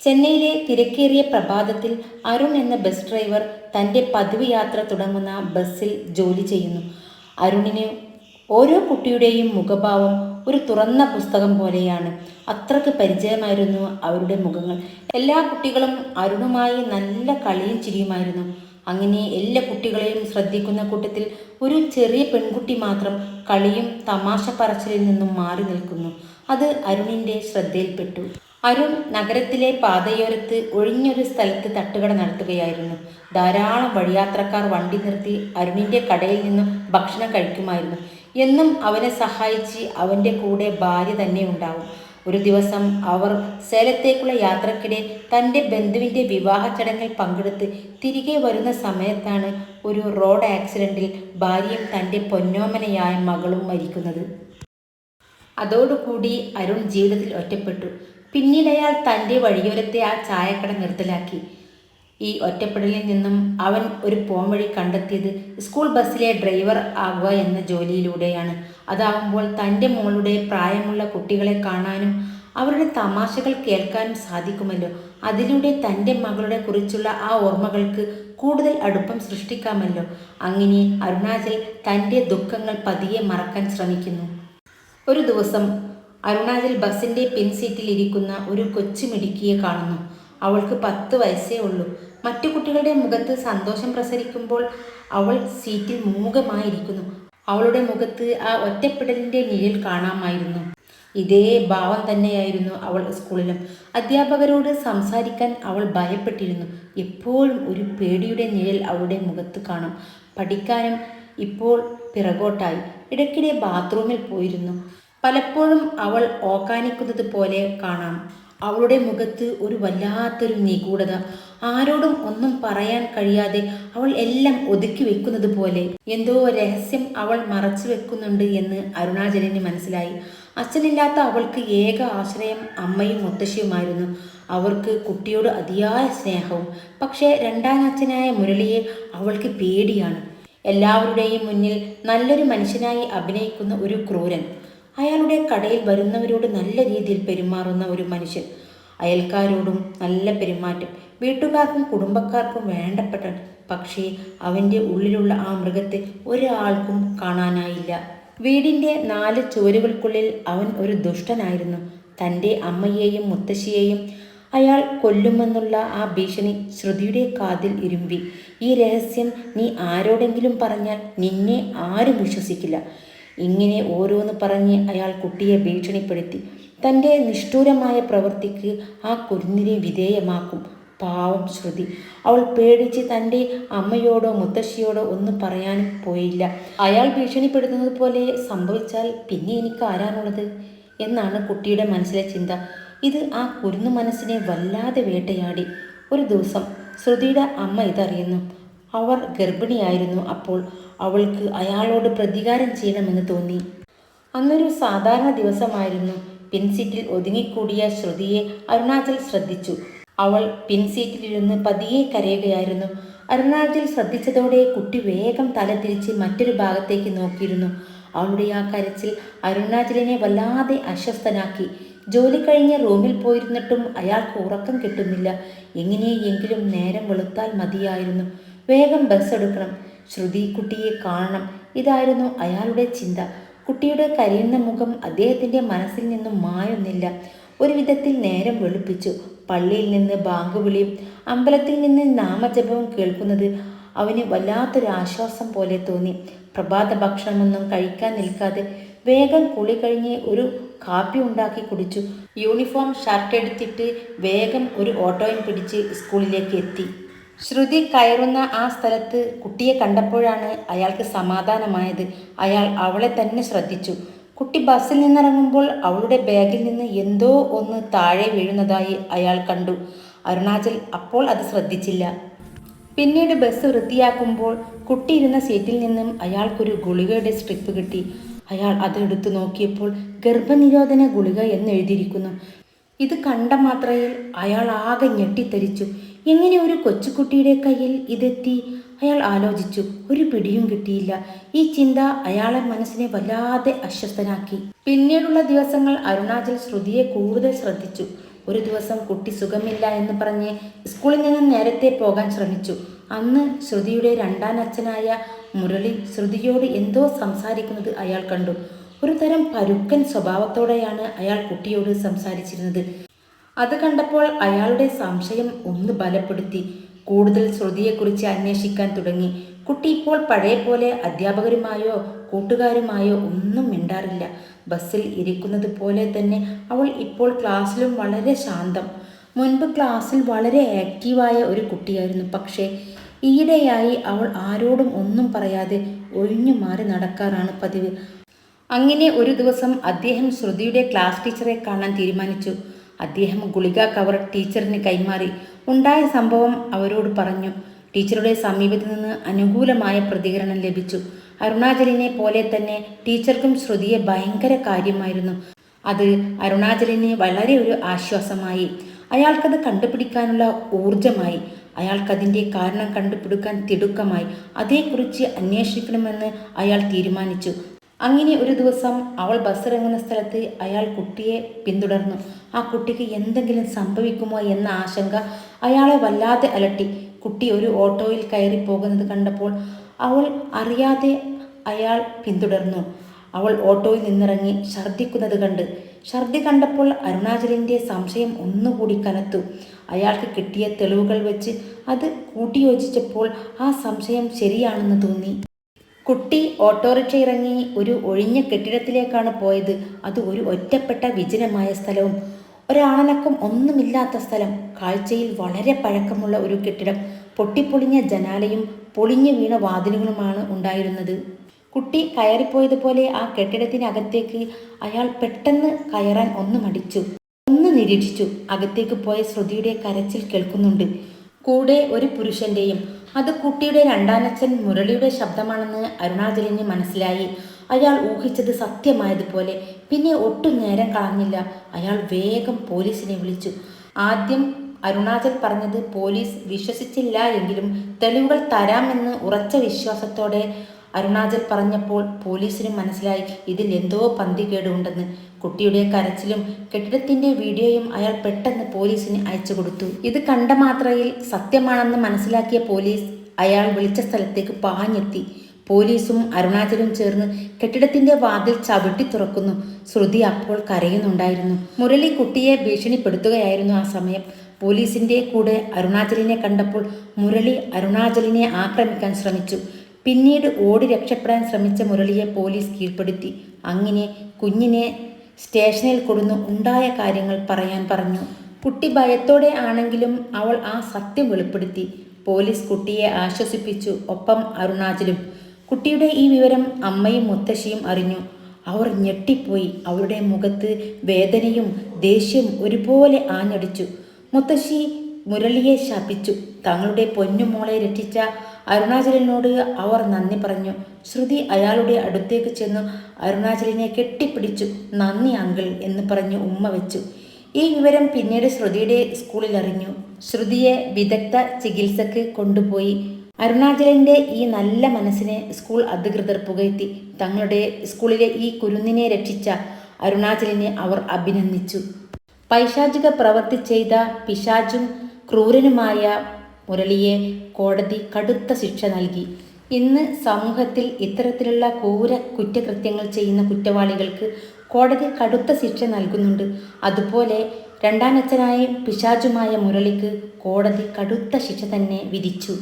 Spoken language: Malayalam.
ചെന്നൈയിലെ തിരക്കേറിയ പ്രഭാതത്തിൽ അരുൺ എന്ന ബസ് ഡ്രൈവർ തന്റെ പതിവ് യാത്ര തുടങ്ങുന്ന ബസ്സിൽ ജോലി ചെയ്യുന്നു. അരുണിന് ഓരോ കുട്ടിയുടെയും മുഖഭാവം ഒരു തുറന്ന പുസ്തകം പോലെയാണ്. അത്രയ്ക്ക് പരിചയമായിരുന്നു അവരുടെ മുഖങ്ങൾ. എല്ലാ കുട്ടികളും അരുണുമായി നല്ല കളിയും ചിരിയുമായിരുന്നു. അങ്ങനെ എല്ലാ കുട്ടികളെയും ശ്രദ്ധിക്കുന്ന കൂട്ടത്തിൽ ഒരു ചെറിയ പെൺകുട്ടി മാത്രം കളിയും തമാശ പറച്ചിലിൽ നിന്നും മാറി നിൽക്കുന്നു. അത് അരുണിന്റെ ശ്രദ്ധയിൽപ്പെട്ടു. അരുൺ നഗരത്തിലെ പാതയോരത്ത് ഒഴിഞ്ഞൊരു സ്ഥലത്ത് തട്ടുകട നടത്തുകയായിരുന്നു. ധാരാളം വഴിയാത്രക്കാർ വണ്ടി നിർത്തി അരുണിന്റെ കടയിൽ നിന്നും ഭക്ഷണം കഴിക്കുമായിരുന്നു. എന്നും അവനെ സഹായിച്ച് അവന്റെ കൂടെ ഭാര്യ തന്നെ ഉണ്ടാവും. ഒരു ദിവസം അവർ സേലത്തേക്കുള്ള യാത്രക്കിടെ തന്റെ ബന്ധുവിന്റെ വിവാഹ ചടങ്ങിൽ പങ്കെടുത്ത് തിരികെ വരുന്ന സമയത്താണ് ഒരു റോഡ് ആക്സിഡന്റിൽ ഭാര്യയും തന്റെ പൊന്നോമനയായ മകളും മരിക്കുന്നത്. അതോടുകൂടി അരുൺ ജീവിതത്തിൽ ഒറ്റപ്പെട്ടു. പിന്നീട് അയാൾ തന്റെ വഴിയോരത്തെ ആ ചായക്കട നിർത്തലാക്കി. ഈ ഒറ്റപ്പെടലിൽ നിന്നും അവൻ ഒരു പോംവഴി കണ്ടെത്തിയത് സ്കൂൾ ബസ്സിലെ ഡ്രൈവർ ആകുക എന്ന ജോലിയിലൂടെയാണ്. അതാകുമ്പോൾ തന്റെ മോളുടെ പ്രായമുള്ള കുട്ടികളെ കാണാനും അവരുടെ തമാശകൾ കേൾക്കാനും സാധിക്കുമല്ലോ. അതിലൂടെ തന്റെ മകളുടെ കുറിച്ചുള്ള ആ ഓർമ്മകൾക്ക് കൂടുതൽ അടുപ്പം സൃഷ്ടിക്കാമല്ലോ. അങ്ങനെ അരുണാചൽ തന്റെ ദുഃഖങ്ങൾ പതിയെ മറക്കാൻ ശ്രമിക്കുന്നു. ഒരു ദിവസം അരുണാചൽ ബസിന്റെ പിൻസീറ്റിൽ ഇരിക്കുന്ന ഒരു കൊച്ചു മിടുക്കിയെ കാണുന്നു. അവൾക്ക് പത്ത് വയസ്സേ ഉള്ളൂ. മറ്റു കുട്ടികളുടെ മുഖത്ത് സന്തോഷം പ്രസരിക്കുമ്പോൾ അവൾ സീറ്റിൽ മൂകമായിരിക്കുന്നു. അവളുടെ മുഖത്ത് ആ ഒറ്റപ്പെടലിന്റെ നിഴൽ കാണാമായിരുന്നു. ഇതേ ഭാവം തന്നെയായിരുന്നു അവൾ സ്കൂളിലും. അധ്യാപകരോട് സംസാരിക്കാൻ അവൾ ഭയപ്പെട്ടിരുന്നു. എപ്പോഴും ഒരു പേടിയുടെ നിഴൽ അവളുടെ മുഖത്ത് കാണും. പഠിക്കാനും ഇപ്പോൾ പിറകോട്ടായി. ഇടയ്ക്കിടെ ബാത്റൂമിൽ പോയിരുന്നു. പലപ്പോഴും അവൾ ഓക്കാനിക്കുന്നത് പോലെ കാണാം. അവളുടെ മുഖത്ത് ഒരു വല്ലാത്തൊരു നിഗൂഢത. ആരോടും ഒന്നും പറയാൻ കഴിയാതെ അവൾ എല്ലാം ഒതുക്കി വെക്കുന്നത് പോലെ. എന്തോ രഹസ്യം അവൾ മറച്ചു വെക്കുന്നുണ്ട് എന്ന് അരുണാചലിന് മനസ്സിലായി. അച്ഛനില്ലാത്ത അവൾക്ക് ഏക ആശ്രയം അമ്മയും മുത്തശ്ശിയുമായിരുന്നു. അവർക്ക് കുട്ടിയോട് അതിയായ സ്നേഹവും. പക്ഷേ രണ്ടാം അച്ഛനായ മുരളിയെ അവൾക്ക് പേടിയാണ്. എല്ലാവരുടെയും മുന്നിൽ നല്ലൊരു മനുഷ്യനായി അഭിനയിക്കുന്ന ഒരു ക്രൂരൻ. അയാളുടെ കടയിൽ വരുന്നവരോട് നല്ല രീതിയിൽ പെരുമാറുന്ന ഒരു മനുഷ്യൻ. അയൽക്കാരോടും നല്ല പെരുമാറ്റം. വീട്ടുകാർക്കും കുടുംബക്കാർക്കും വേണ്ടപ്പെട്ട പക്ഷേ അവന്റെ ഉള്ളിലുള്ള ആ മൃഗത്തെ ഒരാൾക്കും കാണാനായില്ല. വീടിന്റെ നാല് ചുവരുകൾക്കുള്ളിൽ അവൻ ഒരു ദുഷ്ടനായിരുന്നു. തന്റെ അമ്മയെയും മുത്തശ്ശിയെയും അയാൾ കൊല്ലുമെന്നുള്ള ആ ഭീഷണി ശ്രുതിയുടെ കാതിൽ ഇരുമ്പി. ഈ രഹസ്യം നീ ആരോടെങ്കിലും പറഞ്ഞാൽ നിന്നെ ആരും വിശ്വസിക്കില്ല. ഇങ്ങനെ ഓരോന്ന് പറഞ്ഞ് അയാൾ കുട്ടിയെ ഭീഷണിപ്പെടുത്തി. തന്റെ നിഷ്ഠൂരമായ പ്രവൃത്തിക്ക് ആ കുരുന്നിനെ വിധേയമാക്കും. പാവം ശ്രുതി. അവൾ പേടിച്ച് തന്റെ അമ്മയോടോ മുത്തശ്ശിയോടോ ഒന്നും പറയാനും പോയില്ല. അയാൾ ഭീഷണിപ്പെടുത്തുന്നത് പോലെ സംഭവിച്ചാൽ പിന്നെ എനിക്ക് ആരാണുള്ളത്? എന്നാണ് കുട്ടിയുടെ മനസ്സിലെ ചിന്ത. ഇത് ആ കുരുന്നു മനസ്സിനെ വല്ലാതെ വേട്ടയാടി. ഒരു ദിവസം ശ്രുതിയുടെ അമ്മ ഇതറിയുന്നു. അവർ ഗർഭിണിയായിരുന്നു അപ്പോൾ അവൾക്ക് അയാളോട് പ്രതികാരം ചെയ്യണമെന്ന് തോന്നി. അന്നൊരു സാധാരണ ദിവസമായിരുന്നു. പിൻസീറ്റിൽ ഒതുങ്ങിക്കൂടിയ ശ്രുതിയെ അരുണാചൽ ശ്രദ്ധിച്ചു. അവൾ പിൻസീറ്റിലിരുന്ന് പതിയെ കരയുകയായിരുന്നു. അരുണാചൽ ശ്രദ്ധിച്ചതോടെ കുട്ടി വേഗം തല തിരിച്ച് മറ്റൊരു ഭാഗത്തേക്ക് നോക്കിയിരുന്നു. അവളുടെ ആ കരച്ചിൽ അരുണാചലിനെ വല്ലാതെ അസ്വസ്ഥനാക്കി. ജോലി കഴിഞ്ഞ് റൂമിൽ പോയിരുന്നിട്ടും അയാൾക്ക് ഉറക്കം കിട്ടുന്നില്ല. എങ്ങനെയെങ്കിലും നേരം വെളുത്താൽ മതിയായിരുന്നു. വേഗം ബസ് എടുക്കണം. ശ്രുതി കുട്ടിയെ കാണണം. ഇതായിരുന്നു അയാളുടെ ചിന്ത. കുട്ടിയുടെ കരയുന്ന മുഖം അദ്ദേഹത്തിന്റെ മനസ്സിൽ നിന്നും മായൊന്നില്ല. ഒരു വിധത്തിൽ നേരം വെളുപ്പിച്ചു. പള്ളിയിൽ നിന്ന് ബാങ്ക് വിളിയും അമ്പലത്തിൽ നിന്ന് നാമജപവും കേൾക്കുന്നത് അവന് വല്ലാത്തൊരു ആശ്വാസം പോലെ തോന്നി. പ്രഭാത ഭക്ഷണമൊന്നും കഴിക്കാൻ നിൽക്കാതെ വേഗം കുളി കഴിഞ്ഞ് ഒരു കാപ്പി ഉണ്ടാക്കി കുടിച്ചു. യൂണിഫോം ഷർട്ട് എടുത്തിട്ട് വേഗം ഒരു ഓട്ടോയും പിടിച്ച് സ്കൂളിലേക്ക് എത്തി. ശ്രുതി കയറുന്ന ആ സ്ഥലത്ത് കുട്ടിയെ കണ്ടപ്പോഴാണ് അയാൾക്ക് സമാധാനമായത്. അയാൾ അവളെ തന്നെ ശ്രദ്ധിച്ചു. കുട്ടി ബസ്സിൽ നിന്നിറങ്ങുമ്പോൾ അവളുടെ ബാഗിൽ നിന്ന് എന്തോ ഒന്ന് താഴെ വീഴുന്നതായി അയാൾ കണ്ടു. അരുണാചൽ അപ്പോൾ അത് ശ്രദ്ധിച്ചില്ല. പിന്നീട് ബസ് വൃത്തിയാക്കുമ്പോൾ കുട്ടി ഇരുന്ന സീറ്റിൽ നിന്നും അയാൾക്കൊരു ഗുളികയുടെ സ്ട്രിപ്പ് കിട്ടി. അയാൾ അതെടുത്തു നോക്കിയപ്പോൾ ഗർഭനിരോധന ഗുളിക എന്നെഴുതിയിരിക്കുന്നു. ഇത് കണ്ട മാത്രയിൽ അയാൾ ആകെ ഞെട്ടിത്തരിച്ചു എങ്ങനെ ഒരു കൊച്ചുകുട്ടിയുടെ കയ്യിൽ ഇതെത്തി? അയാൾ ആലോചിച്ചു. ഒരു പിടിയും കിട്ടിയില്ല. ഈ ചിന്ത അയാളെ മനസ്സിനെ വല്ലാതെ അസ്വസ്ഥനാക്കി. പിന്നീടുള്ള ദിവസങ്ങൾ അരുണാചൽ ശ്രുതിയെ കൂടുതൽ ശ്രദ്ധിച്ചു. ഒരു ദിവസം കുട്ടി സുഖമില്ല എന്ന് പറഞ്ഞ് സ്കൂളിൽ നിന്ന് നേരത്തെ പോകാൻ ശ്രമിച്ചു. അന്ന് ശ്രുതിയുടെ രണ്ടാം അച്ഛനായ മുരളി ശ്രുതിയോട് എന്തോ സംസാരിക്കുന്നത് അയാൾ കണ്ടു. ഒരു തരം പരുക്കൻ സ്വഭാവത്തോടെയാണ് അയാൾ കുട്ടിയോട് സംസാരിച്ചിരുന്നത്. അത് കണ്ടപ്പോൾ അയാളുടെ സംശയം ഒന്ന് ബലപ്പെടുത്തി. കൂടുതൽ ശ്രുതിയെക്കുറിച്ച് അന്വേഷിക്കാൻ തുടങ്ങി. കുട്ടി ഇപ്പോൾ പഴയ പോലെ അധ്യാപകരുമായോ കൂട്ടുകാരുമായോ ഒന്നും മിണ്ടാറില്ല. ബസ്സിൽ ഇരിക്കുന്നത് പോലെ തന്നെ അവൾ ഇപ്പോൾ ക്ലാസ്സിലും വളരെ ശാന്തം. മുൻപ് ക്ലാസ്സിൽ വളരെ ആക്റ്റീവായ ഒരു കുട്ടിയായിരുന്നു. പക്ഷേ ഈയിടെയായി അവൾ ആരോടും ഒന്നും പറയാതെ ഒഴിഞ്ഞു മാറി നടക്കാറാണ് പതിവ്. അങ്ങനെ ഒരു ദിവസം അദ്ദേഹം ശ്രുതിയുടെ ക്ലാസ് ടീച്ചറെ കാണാൻ തീരുമാനിച്ചു. അദ്ദേഹം ഗുളിക കവർ ടീച്ചറിന് കൈമാറി. ഉണ്ടായ സംഭവം അവരോട് പറഞ്ഞു. ടീച്ചറുടെ സമീപത്തു നിന്ന് അനുകൂലമായ പ്രതികരണം ലഭിച്ചു. അരുണാചലിനെ പോലെ തന്നെ ടീച്ചർക്കും ശ്രുതിയെ ഭയങ്കര കാര്യമായിരുന്നു. അത് അരുണാചലിന് വളരെ ഒരു ആശ്വാസമായി. അയാൾക്കത് കണ്ടുപിടിക്കാനുള്ള ഊർജമായി അയാൾക്കതിന്റെ കാരണം കണ്ടുപിടിക്കാൻ തിടുക്കമായി. അതേക്കുറിച്ച് അന്വേഷിക്കണമെന്ന് അയാൾ തീരുമാനിച്ചു. അങ്ങനെ ഒരു ദിവസം അവൾ ബസ് ഇറങ്ങുന്ന സ്ഥലത്ത് അയാൾ കുട്ടിയെ പിന്തുടർന്നു. ആ കുട്ടിക്ക് എന്തെങ്കിലും സംഭവിക്കുമോ എന്ന ആശങ്ക അയാളെ വല്ലാതെ അലട്ടി. കുട്ടി ഒരു ഓട്ടോയിൽ കയറി പോകുന്നത് കണ്ടപ്പോൾ അവൾ അറിയാതെ അയാൾ പിന്തുടർന്നു. അവൾ ഓട്ടോയിൽ നിന്നിറങ്ങി ഛർദ്ദിക്കുന്നത് കണ്ട്. ഛർദ്ദി കണ്ടപ്പോൾ അരുണാചലിന്റെ സംശയം ഒന്നുകൂടി കനത്തു. അയാൾക്ക് കിട്ടിയ തെളിവുകൾ വെച്ച് അത് കൂട്ടിയോജിച്ചപ്പോൾ ആ സംശയം ശരിയാണെന്ന് തോന്നി. കുട്ടി ഓട്ടോറിക്ഷ ഇറങ്ങി ഒരു ഒഴിഞ്ഞ കെട്ടിടത്തിലേക്കാണ് പോയത്. അത് ഒരു ഒറ്റപ്പെട്ട വിജനമായ സ്ഥലവും ഒരാണനക്കം ഒന്നുമില്ലാത്ത സ്ഥലം. കാഴ്ചയിൽ വളരെ പഴക്കമുള്ള ഒരു കെട്ടിടം. പൊട്ടിപ്പൊളിഞ്ഞ ജനാലയും പൊളിഞ്ഞു വീണ വാതിലുകളുമാണ് ഉണ്ടായിരുന്നത്. കുട്ടി കയറിപ്പോയതുപോലെ ആ കെട്ടിടത്തിനകത്തേക്ക് അയാൾ പെട്ടെന്ന് കയറാൻ ഒന്ന് മടിച്ചു. ഒന്ന് നിരീക്ഷിച്ചു. അകത്തേക്ക് പോയ ശ്രുതിയുടെ കരച്ചിൽ കേൾക്കുന്നുണ്ട്. കൂടെ ഒരു പുരുഷന്റെയും. അത് കുട്ടിയുടെ രണ്ടാനച്ഛൻ മുരളിയുടെ ശബ്ദമാണെന്ന് അരുണാചലിന് മനസ്സിലായി. അയാൾ ഊഹിച്ചത് സത്യമായതുപോലെ പിന്നെ ഒട്ടും നേരം കളഞ്ഞില്ല. അയാൾ വേഗം പോലീസിനെ വിളിച്ചു. ആദ്യം അരുണാചൽ പറഞ്ഞത് പോലീസ് വിശ്വസിച്ചില്ല എങ്കിലും തെളിവുകൾ തരാമെന്ന് ഉറച്ച വിശ്വാസത്തോടെ അരുണാചൽ പറഞ്ഞപ്പോൾ പോലീസിന് മനസ്സിലായി ഇതിൽ എന്തോ പന്തികേടുണ്ടെന്ന്. കുട്ടിയുടെ കരച്ചിലും കെട്ടിടത്തിന്റെ വീഡിയോയും അയാൾ പെട്ടെന്ന് പോലീസിന് അയച്ചു കൊടുത്തു. ഇത് കണ്ട മാത്രയിൽ സത്യമാണെന്ന് മനസ്സിലാക്കിയ പോലീസ് അയാൾ വിളിച്ച സ്ഥലത്തേക്ക് പാഞ്ഞെത്തി. പോലീസും അരുണാചലും ചേർന്ന് കെട്ടിടത്തിന്റെ വാതിൽ ചവിട്ടി തുറക്കുന്നു. ശ്രുതി അപ്പോൾ കരയുന്നുണ്ടായിരുന്നു. മുരളി കുട്ടിയെ ഭീഷണിപ്പെടുത്തുകയായിരുന്നു ആ സമയം. പോലീസിന്റെ കൂടെ അരുണാചലിനെ കണ്ടപ്പോൾ മുരളി അരുണാചലിനെ ആക്രമിക്കാൻ ശ്രമിച്ചു. പിന്നീട് ഓടി രക്ഷപ്പെടാൻ ശ്രമിച്ച മുരളിയെ പോലീസ് കീഴ്പ്പെടുത്തി. അങ്ങനെ കുഞ്ഞിനെ സ്റ്റേഷനിൽ കൊടുന്ന് ഉണ്ടായ കാര്യങ്ങൾ പറയാൻ പറഞ്ഞു. കുട്ടി ഭയത്തോടെ ആണെങ്കിലും അവൾ ആ സത്യം വെളിപ്പെടുത്തി. പോലീസ് കുട്ടിയെ ആശ്വസിപ്പിച്ചു. ഒപ്പം അരുണാചലും കുട്ടിയുടെ ഈ വിവരം അമ്മയും മുത്തശ്ശിയും അറിഞ്ഞു. അവർ ഞെട്ടിപ്പോയി. അവരുടെ മുഖത്ത് വേദനയും ദേഷ്യവും ഒരുപോലെ ആഞ്ഞടിച്ചു. മുത്തശ്ശി മുരളിയെ ശപിച്ചു. തങ്ങളുടെ പൊന്നുമോളെ രക്ഷിച്ച അരുണാചലിനോട് അവർ നന്ദി പറഞ്ഞു. ശ്രുതി അയാളുടെ അടുത്തേക്ക് ചെന്നു അരുണാചലിനെ കെട്ടിപ്പിടിച്ചു. നന്ദി അങ്കിൾ എന്ന് പറഞ്ഞു ഉമ്മ വെച്ചു. ഈ വിവരം പിന്നീട് ശ്രുതിയുടെ സ്കൂളിൽ അറിഞ്ഞു. ശ്രുതിയെ വിദഗ്ധ ചികിത്സക്ക് കൊണ്ടുപോയി. അരുണാചലിന്റെ ഈ നല്ല മനസ്സിനെ സ്കൂൾ അധികൃതർ പുകഴ്ത്തി. തങ്ങളുടെ സ്കൂളിലെ ഈ കുരുന്നിനെ രക്ഷിച്ച അരുണാചലിനെ അവർ അഭിനന്ദിച്ചു. പൈശാചിക പ്രവൃത്തി ചെയ്ത പിശാചും ക്രൂരനുമായ മുരളിയെ കോടതി കടുത്ത ശിക്ഷ നൽകി. ഇന്ന് സമൂഹത്തിൽ ഇത്തരത്തിലുള്ള ക്രൂര കുറ്റകൃത്യങ്ങൾ ചെയ്യുന്ന കുറ്റവാളികൾക്ക് കോടതി കടുത്ത ശിക്ഷ നൽകുന്നുണ്ട്. അതുപോലെ രണ്ടാനച്ഛനായ പിശാചുമായ മുരളിക്ക് കോടതി കടുത്ത ശിക്ഷ തന്നെ വിധിച്ചു.